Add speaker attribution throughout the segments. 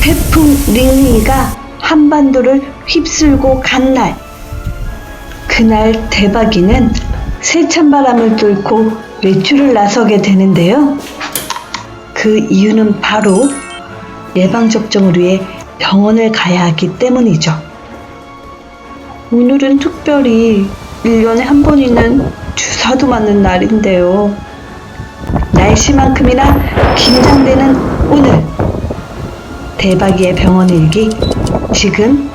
Speaker 1: 태풍 링링이가 한반도를 휩쓸고 간 날. 그날 대박이는 세찬 바람을 뚫고 외출을 나서게 되는데요. 그 이유는 바로 예방접종을 위해 병원을 가야 하기 때문이죠. 오늘은 특별히 1년에 한번 있는 주사도 맞는 날인데요. 날씨만큼이나 긴장되는 오늘. 대박이의 병원 일기 지금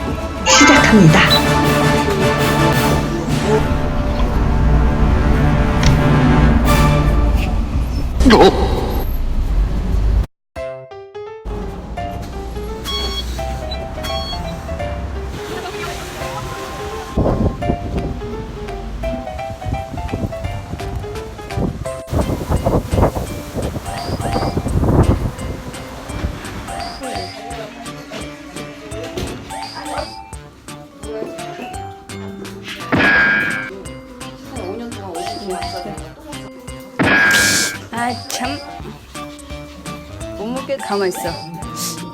Speaker 1: 시작합니다.
Speaker 2: 아 참. 못 먹게 가만 있어.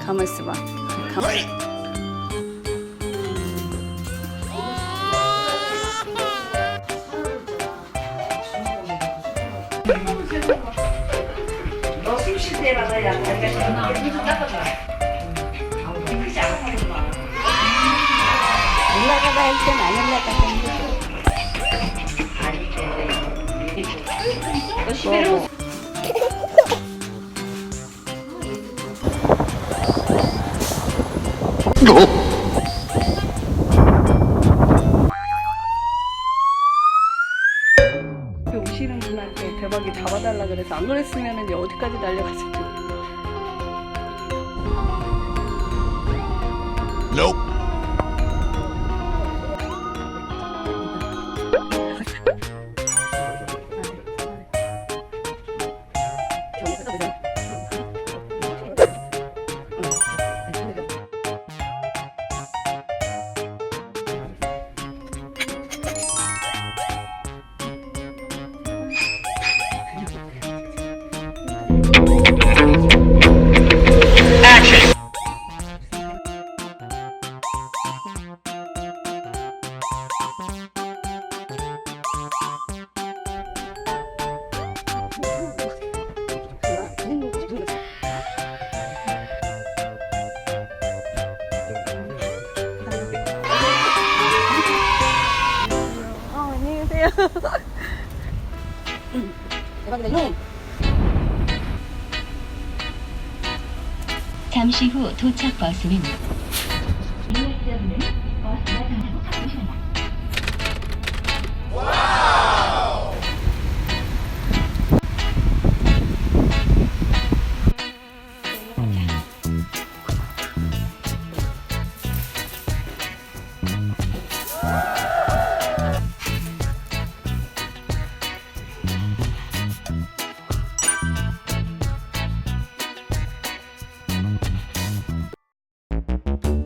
Speaker 2: 가만 있어 봐. 가만. 올라가다 할 땐 안 올라가다 힘들어. 오시는 분한테 대박이 잡아달라 그래서 안 그랬으면 이제 어디까지 달려갔을지
Speaker 3: Nope.
Speaker 2: 대박이다, 이놈!
Speaker 4: 잠시 후 도착 버스는 유 Thank you.